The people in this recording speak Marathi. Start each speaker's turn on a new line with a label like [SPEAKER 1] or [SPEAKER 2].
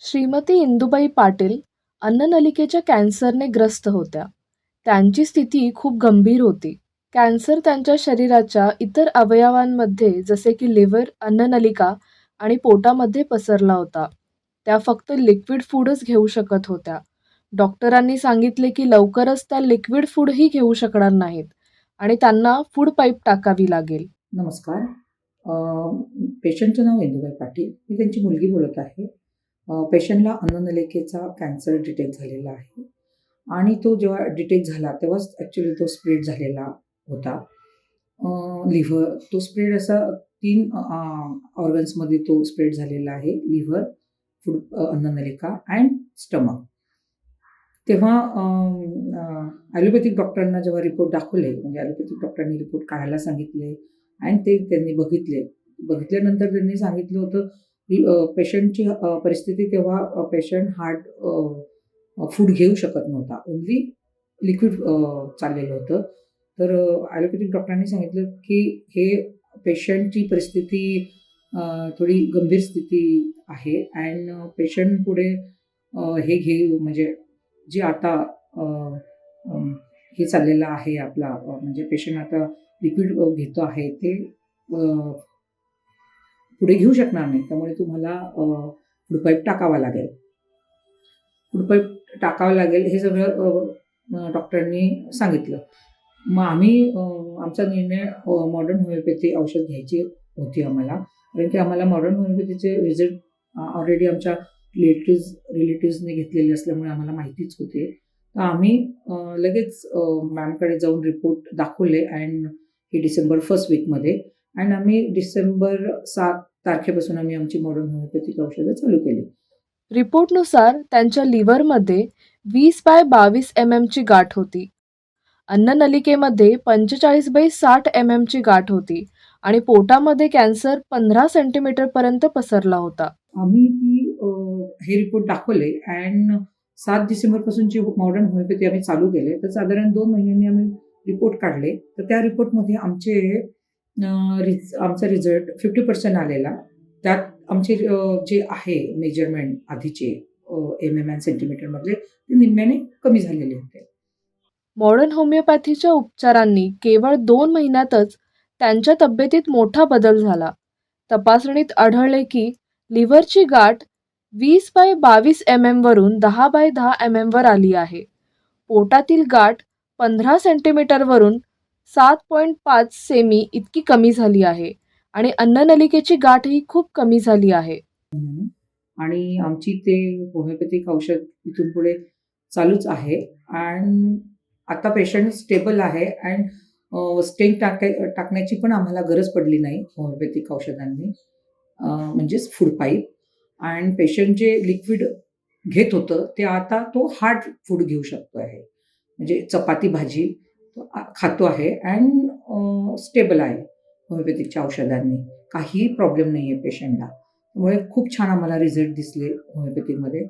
[SPEAKER 1] श्रीमती इंदुबाई पाटील अन्ननलिकेच्या कॅन्सरने ग्रस्त होत्या. त्यांची स्थिती खूप गंभीर होती. कॅन्सर त्यांच्या शरीराच्या इतर अवयवांमध्ये जसे की लिव्हर अन्ननलिका आणि पोटामध्ये पसरला होता. त्या फक्त लिक्विड फूडच घेऊ शकत होत्या. डॉक्टरांनी सांगितले की लवकरच त्या लिक्विड फूडही घेऊ शकणार नाहीत आणि त्यांना फूड पाईप टाकावी लागेल.
[SPEAKER 2] नमस्कार. पेशंटचं नाव इंदुबाई पाटील. मी त्यांची मुलगी बोलत आहे. पेशंटला अन्ननलिकेचा कॅन्सर डिटेक्ट झालेला आहे. आणि तो जेव्हा डिटेक्ट झाला तेव्हाच ॲक्च्युली तो स्प्रेड झालेला होता. लिव्हर तो स्प्रेड असा तीन ऑर्गन्समध्ये तो स्प्रेड झालेला आहे. लिव्हर फूड अन्ननलिका अँड स्टमक तेव्हा ॲलोपॅथिक डॉक्टरांना जेव्हा रिपोर्ट दाखवले म्हणजे ॲलोपॅथिक डॉक्टरांनी रिपोर्ट काढायला सांगितले आणि ते त्यांनी बघितले. बघितल्यानंतर त्यांनी सांगितलं होतं पेशंटची परिस्थिती तेव्हा पेशंट हार्ड फूड घेऊ शकत नव्हता. ओन्ली लिक्विड चाललेलं होतं. तर ॲलोपॅथिक डॉक्टरांनी सांगितलं की हे पेशंटची परिस्थिती थोडी गंभीर स्थिती आहे अँड पेशंट पुढे हे घेऊ म्हणजे जे आता हे चाललेलं आहे आपला म्हणजे पेशंट आता लिक्विड घेतो आहे ते पुढे घेऊ शकणार नाही. त्यामुळे तुम्हाला फुडपाईप टाकावा लागेल. फुडपाईप टाकावं लागेल हे सगळं डॉक्टरांनी सांगितलं. मग आम्ही आमचा निर्णय मॉडर्न होमिओपॅथी औषध घ्यायची होती आम्हाला. कारण की आम्हाला मॉडर्न होमिओपॅथीचे रिझल्ट ऑलरेडी आमच्या रिलेटिव्ज रिलेटिव्सने घेतलेले असल्यामुळे आम्हाला माहितीच होते. तर आम्ही लगेच मॅमकडे जाऊन रिपोर्ट दाखवले अँड हे डिसेंबर फर्स्ट वीकमध्ये अँड आम्ही डिसेंबर सात तारखेपासून आम्ही आमची मॉडर्न होमिओपॅथिक औषधं चालू केली.
[SPEAKER 1] रिपोर्टनुसार त्यांच्या लिव्हरमध्ये वीस बाय बावीस एम एमची गाठ होती. अन्ननलिकेमध्ये पंचेचाळीस बाय साठ एम एमची गाठ होती आणि पोटामध्ये कॅन्सर पंधरा सेंटीमीटरपर्यंत पसरला होता.
[SPEAKER 2] आम्ही ती हे रिपोर्ट दाखवले अँड सात डिसेंबरपासून जी मॉडर्न होमिओपॅथी आम्ही चालू केले तर साधारण दोन महिन्यांनी आम्ही रिपोर्ट काढले. तर त्या रिपोर्टमध्ये आमचे रिज आमचा रिझल्ट फिफ्टी पर्सेंट आलेला. त्यात आमचे जे आहे मेजरमेंट आधीचे एम एम एन सेंटीमीटरमधले ते निम्म्याने कमी झालेले होते.
[SPEAKER 1] मॉडर्न होमिओपॅथीच्या उपचारांनी केवळ दोन महिन्यातच त्यांच्या तब्येतीत मोठा बदल झाला. तपासणीत आढळले की लिव्हरची गाठ वीस बाय बावीस एम एमवरून दहा बाय दहा एम एमवर आली आहे. पोटातील गाठ पंधरा सेंटीमीटरवरून सात पॉईंट पाच सेमी इतकी कमी झाली आहे आणि अन्ननलिकेची गाठही खूप कमी झाली आहे.
[SPEAKER 2] आणि आमची ते होमिओपॅथिक औषध इथून पुढे चालूच आहे. आणि आता पेशंट स्टेबल आहे अँड स्टेंग टाकाय टाकण्याची पण आम्हाला गरज पडली नाही होमिओपॅथिक औषधांनी. म्हणजेच फूड पाईप. अँड पेशंट जे लिक्विड घेत होतं ते आता तो हार्ड फूड घेऊ शकतो आहे म्हणजे चपाती भाजी खातो आहे अँड स्टेबल आहे होमिओपॅथिकच्या औषधांनी. काहीही प्रॉब्लेम नाही आहे पेशंटला त्यामुळे खूप छान आम्हाला रिझल्ट दिसले होमिओपॅथिकमध्ये